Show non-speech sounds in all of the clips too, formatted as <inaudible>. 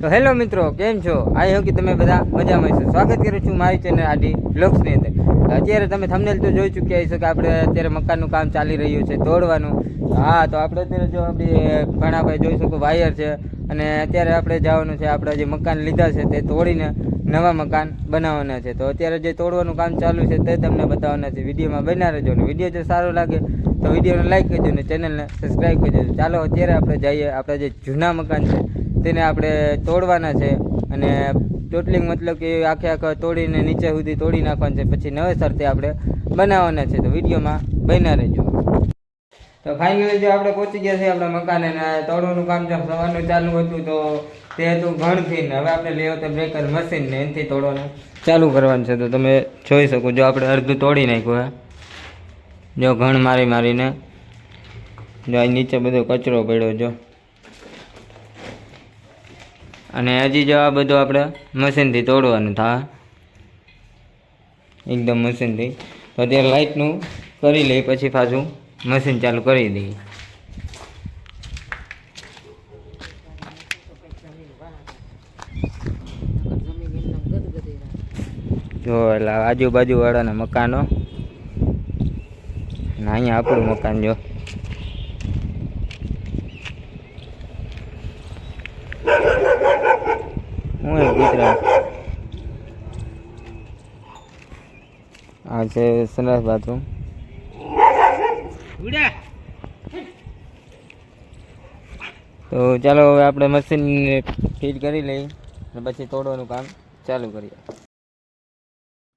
તો હેલો મિત્રો, કેમ છો? આઈ હોપ કે તમે બધા મજામાં છો સ્વાગત કરું છું મારી ચેનલ આડી બ્લોગ્સની અંદર. અત્યારે તમે થંબનેલ તો જોઈ ચૂક્યા છો કે આપણે અત્યારે મકાનનું કામ ચાલી રહ્યું છે, તોડવાનું. હા, તો આપણે અત્યારે જો આપણી ઘણા ભાઈ જોઈ શકો, વાયર છે. અને અત્યારે આપણે જવાનું છે, આપણે જે મકાન લીધા છે, તે તોડીને નવા મકાન બનાવવાના છે. તો અત્યારે જે તોડવાનું કામ ચાલુ છે, તે તમને બતાવવાના છે. વિડીયોમાં બના રહેજો ને વીડિયો જો સારો લાગે, તો વિડીયોને લાઈક કરજો ને ચેનલને સબસ્ક્રાઈબ કરજો ચાલો, અત્યારે આપણે જઈએ, આપણા જે જૂના મકાન છે તેને આપણે તોડવાના છે અને ટોટલિંગ મતલબ કે આખે આખા તોડીને નીચે સુધી તોડી નાખવાના છે. પછી નવેસરથી આપણે બનાવવાના છે. તો વિડીયોમાં બન્યા રહેજો. તો ફાઇનલી જો આપણે પહોંચી ગયા છીએ આપણા મકાને તોડવાનું કામ જો સવારનું ચાલુ હતું તો તે હતું ઘણથી હવે આપણે લેવો તો બ્રેકર મશીન ને એનાથી તોડવાનું ચાલુ કરવાનું છે. તો તમે જોઈ શકો જો આપણે અડધું તોડી નાખ્યું, હે. જો ઘણ મારી મારીને જો નીચે બધો કચરો પડ્યો, જો. અને હજી જો આ બધું આપણે મશીનથી તોડવાનું થાય એકદમ મશીનથી. તો અત્યારે લાઇટનું કરી લઈ પછી પાછું મશીન ચાલુ કરી દઈએ. જો એટલે આજુબાજુ વાળાના મકાનો. ને અહીંયા આપણું મકાન જો હું એ ગુજરાત આ છે સંડાસ બાથરૂમ તો ચાલો હવે આપણે મશીન ફિટ કરી લઈએ અને પછી તોડવાનું કામ ચાલુ કરીએ.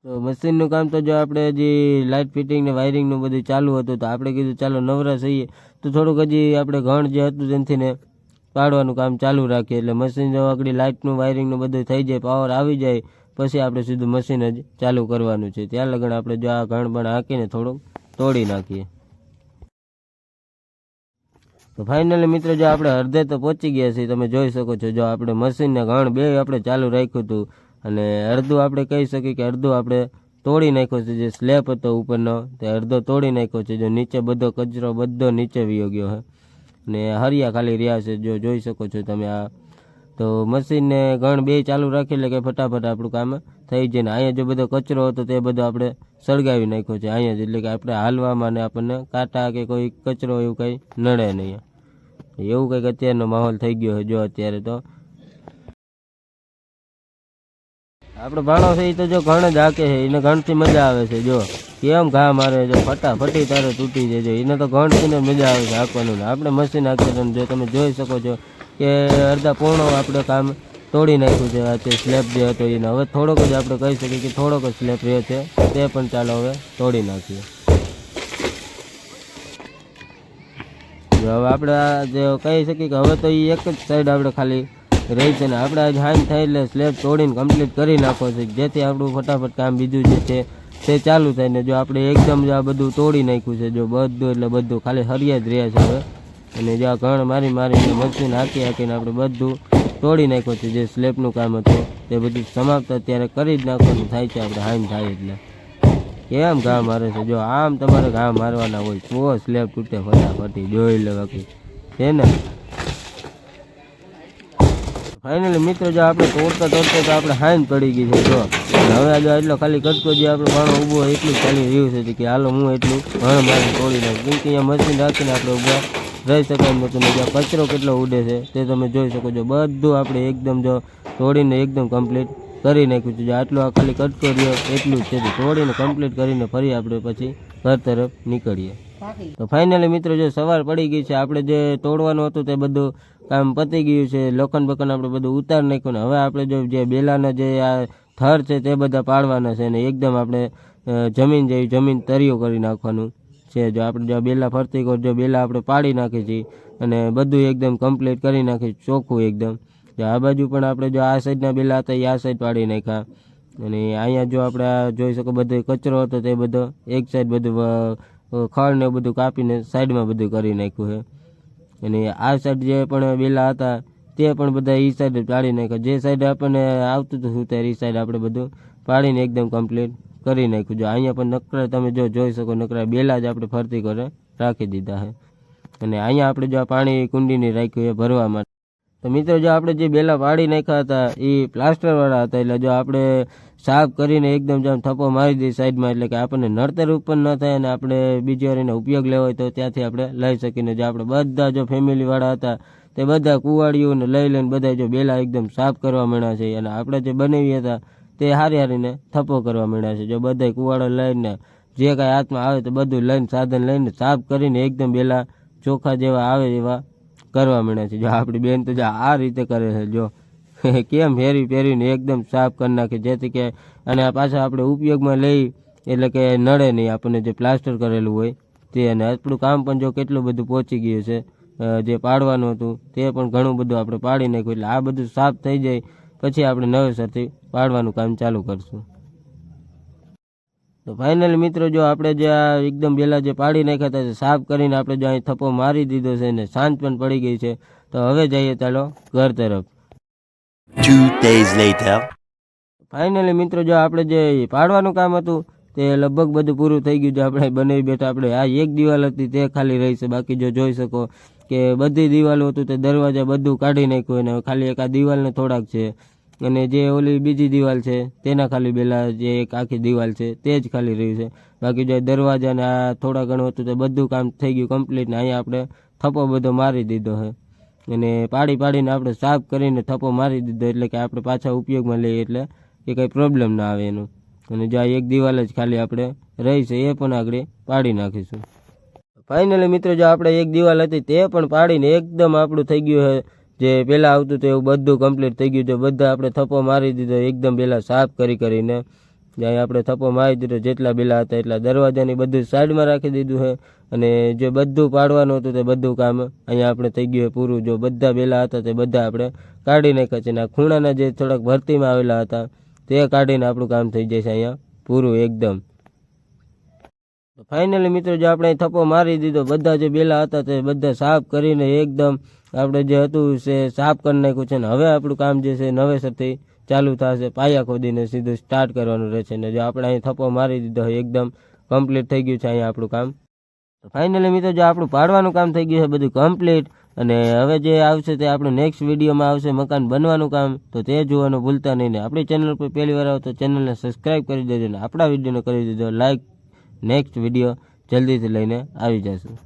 તો મશીનનું કામ તો જો આપણે હજી લાઇટ ફિટિંગ ને વાયરિંગનું બધું ચાલુ હતું તો આપણે કીધું ચાલો નવરા થઈએ. તો થોડુંક હજી આપણે ઘણ જે હતું તેનાથી ને પાડવાનું કામ ચાલુ રાખીએ. એટલે મશીન જો આગળ લાઇટનું વાયરિંગનું બધું થઈ જાય પાવર આવી જાય પછી આપણે સીધું મશીન જ ચાલુ કરવાનું છે. ત્યાં લગણ આપણે જો આ ઘણ બણ હાંકીને થોડુંક તોડી નાખીએ. તો ફાઇનલી મિત્રો જો આપણે અડધે તો પહોંચી ગયા છીએ, તમે જોઈ શકો છો, જો આપણે મશીનને ઘણ બે આપણે ચાલુ રાખ્યું હતું અને અડધું આપણે કહી શકીએ કે અડધું આપણે તોડી નાખ્યો છે, જે સ્લેબ હતો ઉપરનો, તે અડધો તોડી નાખ્યો છે, જો નીચે બધો કચરો બધો નીચે વયો ગયો છે. ને હરિયા ખાલી રહ્યા છે, જો જોઈ શકો છો તમે આ તો મશીનને ગણ બે ચાલુ રાખી એટલે કે ફટાફટ આપણું કામ થઈ જાય. ને અહીંયા જો બધો કચરો હતો તે બધો આપણે સળગાવી નાખ્યો છે. અહીંયા જ એટલે કે આપણે હાલવામાં ને આપણને કાંટા કે કોઈ કચરો એવું કંઈ નડે નહીં. એવું કંઈક અત્યારનો માહોલ થઈ ગયો છે જો અત્યારે તો. આપણો ભાણો છે એ તો જો ઘણ જ આકે છે. એને ઘણથી મજા આવે છે. જો કેમ ઘા મારે જો ફટાફટી તારે તૂટી જાય છે. એને તો ઘણથી મજા આવે છે હાંકવાનું આપણે મશીન હાંકીએ જો તમે જોઈ શકો છો કે અડધા પૂર્ણો આપણે કામ તોડી નાખ્યું છે. આ તે સ્લેબ જે હતો એને. હવે થોડોક જ આપણે કહી શકીએ કે થોડોક જ સ્લેબ રહે છે, તે પણ ચાલો હવે તોડી નાખીએ. હવે આપણે જે કહી શકીએ કે હવે તો એ એક જ સાઈડ આપણે ખાલી રહી છે ને. આપણે આજે હાઈન થાય એટલે સ્લેબ તોડીને કમ્પ્લીટ કરી નાખો છે. જેથી આપણું ફટાફટ કામ બીજું જે છે, તે ચાલુ થાય ને. જો આપણે એકદમ જ આ બધું તોડી નાખ્યું છે, જો બધું એટલે બધું ખાલી હરિયા જ રહ્યા છે હવે. અને જ્યાં ઘણ મારી મારીને મશીન હાંકી હાંકીને આપણે બધું તોડી નાખ્યું છે, જે સ્લેબનું કામ હતું, તે બધું સમાપ્ત અત્યારે કરી જ નાખવાનું થાય છે આપણે હાઈન થાય એટલે. કેમ ઘા મારે છે? જો આમ તમારે ઘા મારવાના હોય, તો સ્લેબ તૂટે ફટાફટી જોઈ લે બાકી. છે ને? ફાઇનલી મિત્રો, જો આપણે તોડતા તોડતા તો આપણે હાઈન પડી ગઈ છે, જો. હવે આજે એટલો ખાલી કટકો જે આપણે ભાણો ઊભો એટલું ચાલી રહ્યું છે, કે હાલો હું એટલું ભણ મારી તોડી નાખું. કેમ કે અહીંયા મશીન રાખીને આપણે ઊભા રહી શકાય નહોતું નથી. જ્યાં કચરો કેટલો ઉડે છે તે તમે જોઈ શકો છો. બધું આપણે એકદમ જો તોડીને એકદમ કમ્પ્લીટ કરી નાખ્યું છે. જો આટલું આ ખાલી કટકો રહ્યો, એટલું જ છે તોડીને કમ્પ્લીટ કરીને ફરી આપણે પછી ઘર તરફ નીકળીએ. તો ફાઇનલી મિત્રો, જો સવાર પડી ગઈ છે, આપણે જે તોડવાનું હતું તે બધું કામ પતી ગયું છે. લોખંડ બખંડ આપણે બધું ઉતાર નાખ્યું ને હવે આપણે જો જે બેલાના જે આ થર છે તે બધા પાડવાના છે ને એકદમ આપણે જમીન જેવી જમીન તરિયો કરી નાખવાનું. છે, જો આપણે જો બેલા ફરતી કર જો બેલા આપણે પાડી નાખી છીએ અને બધું એકદમ કમ્પ્લીટ કરી નાખી ચોખ્ખું એકદમ. જો આ બાજુ પણ આપણે જો આ સાઈડના બેલા હતા, એ આ સાઈડ પાડી નાખ્યા. અને અહીંયા જો આપણે જોઈ શકો બધો કચરો હતો, તે બધો એક સાઈડ બધું ખડ ને બધું કાપીને સાઈડમાં બધું કરી નાખ્યું છે. અને આ સાઈડ જે પણ બેલા હતા, તે પણ બધા એ સાઈડ પાડી નાખ્યા. જે સાઈડ આપણને આવતું હતું ત્યારે એ સાઈડ આપણે બધું પાડીને એકદમ કમ્પ્લીટ કરી નાખ્યું. જો અહીંયા પણ નકરા તમે જો જોઈ શકો નકરા બેલા જ આપણે ફરતી કરે રાખી દીધા છે. અને અહીંયા આપણે જો આ પાણી કુંડીની રાખ્યું એ ભરવા માટે. તો મિત્રો, જો આપણે જે બેલા પાડી નાખ્યા હતા, એ પ્લાસ્ટરવાળા હતા, એટલે જો આપણે સાફ કરીને એકદમ જેમ થપ્પો મારી દઈએ સાઈડમાં, એટલે કે આપણને નડતર ઉત્પન્ન ન થાય અને આપણે બીજી વાર એનો ઉપયોગ લેવો હોય તો ત્યાંથી આપણે લઈ શકીને જો આપણે બધા જો ફેમિલીવાળા હતા, તે બધા કુવાડીઓને લઈ લઈને બધા જો બેલા એકદમ સાફ કરવા માંડ્યા છે. અને આપણે જે બનાવી હતા તે હારી હારીને થપ્પો કરવા માંડ્યા છે. જો બધા કુવાડો લઈને જે કાંઈ હાથમાં આવે તો બધું લઈને, સાધન લઈને, સાફ કરીને એકદમ બેલા ચોખા જેવા આવે એવા કરવા માંડ્યા છે. જો આપણી બેન તો જો આ રીતે કરે છે, જો. <laughs> કેમ ફેરી ફેરીને એકદમ સાફ કરી નાખે? જેથી કે અને આ પાછા આપણે ઉપયોગમાં લઈ, એટલે કે નડે નહીં આપણને જે પ્લાસ્ટર કરેલું હોય તે. અને આપણું કામ પણ જો કેટલું બધું પહોંચી ગયું છે જે પાડવાનું હતું તે પણ ઘણું બધું આપણે પાડી નાખ્યું. એટલે આ બધું સાફ થઈ જાય પછી આપણે નવેસરથી પાડવાનું કામ ચાલુ કરશું. તો ફાઇનલી મિત્રો જો આપણે જે આ એકદમ પહેલા જે પાડી નાખ્યા હતા સાફ કરીને આપણે જો અહીં થપ્પો મારી દીધો છે ને સાંજ પણ પડી ગઈ છે તો હવે જઈએ ચાલો ઘર તરફ. Two days later. ફાઇનલી મિત્રો જો આપણે જે પાડવાનું કામ હતું તે લગભગ બધું પૂરું થઈ ગયું છે. આપણે બનાવી બેઠા આપણે આ એક દિવાલ હતી તે ખાલી રહી છે. બાકી જો જોઈ શકો કે બધી દિવાલો હતું તે દરવાજા બધું કાઢી નાખ્યું અને ખાલી એક આ દિવાલને થોડાક છે. અને જે ઓલી બીજી દિવાલ છે, તેના ખાલી પેલા જે એક આખી દિવાલ છે, તે જ ખાલી રહ્યું છે. બાકી જો દરવાજા ને આ થોડા ઘણું હતું તો બધું કામ થઈ ગયું કમ્પ્લીટ ને અહીંયા આપણે થપ્પો બધો મારી દીધો છે અને પાડી પાડીને આપણે સાફ કરીને થપ્પો મારી દીધો, એટલે કે આપણે પાછા ઉપયોગમાં લઈએ એટલે એ કંઈ પ્રોબ્લેમ ના આવે એનું. અને જો આ એક દિવાલ જ ખાલી આપણે રહી છે, એ પણ આગળ પાડી નાખીશું. ફાઇનલી મિત્રો, જો આપણે એક દિવાલ હતી તે પણ પાડીને એકદમ આપણું થઈ ગયું છે જે પહેલાં આવતું હતું એવું બધું કમ્પ્લીટ થઈ ગયું છે બધા આપણે થપ્પો મારી દીધો, એકદમ પહેલાં સાફ કરી કરીને. જ્યાં આપણે થપ્પો મારી દીધો, જેટલા બેલા હતા એટલા દરવાજાની બધું સાઈડમાં રાખી દીધું છે. અને જે બધું પાડવાનું હતું તે બધું કામ અહીંયા આપણે થઈ ગયું પૂરું. જો બધા બેલા હતા તે બધા આપણે કાઢી નાખ્યા છે. અને ખૂણાના જે થોડાક ભરતીમાં આવેલા હતા તે કાઢીને આપણું કામ થઈ જશે અહીંયા પૂરું એકદમ. ફાઇનલી મિત્રો જો આપણે થપ્પો મારી દીધો, બધા જે બેલા હતા તે બધા સાફ કરીને એકદમ આપણે જે હતું છે સાફ કરી નાખ્યું છે ને હવે આપણું કામ જે છે નવેસરથી ચાલુ થશે. પાયા ખોદીને સીધું સ્ટાર્ટ કરવાનું રહેશે ને જો આપણે અહીં થપ્પો મારી દીધો એકદમ કમ્પ્લીટ થઈ ગયું છે અહીંયા આપણું કામ. ફાઇનલી મિત્રો જો આપણું પાડવાનું કામ થઈ ગયું છે બધું કમ્પ્લીટ અને હવે જે આવશે તે આપણું નેક્સ્ટ વિડીયોમાં આવશે મકાન બનવાનું કામ. તો તે જોવાનું ભૂલતા નહીં ને. આપણી ચેનલ પર પહેલી વાર આવો તો ચેનલને સબસ્ક્રાઈબ કરી દેજો ને. આપણા વિડીયોને કરી દેજો. લાઈક નેક્સ્ટ વીડિયો જલ્દીથી લઈને આવી જશું.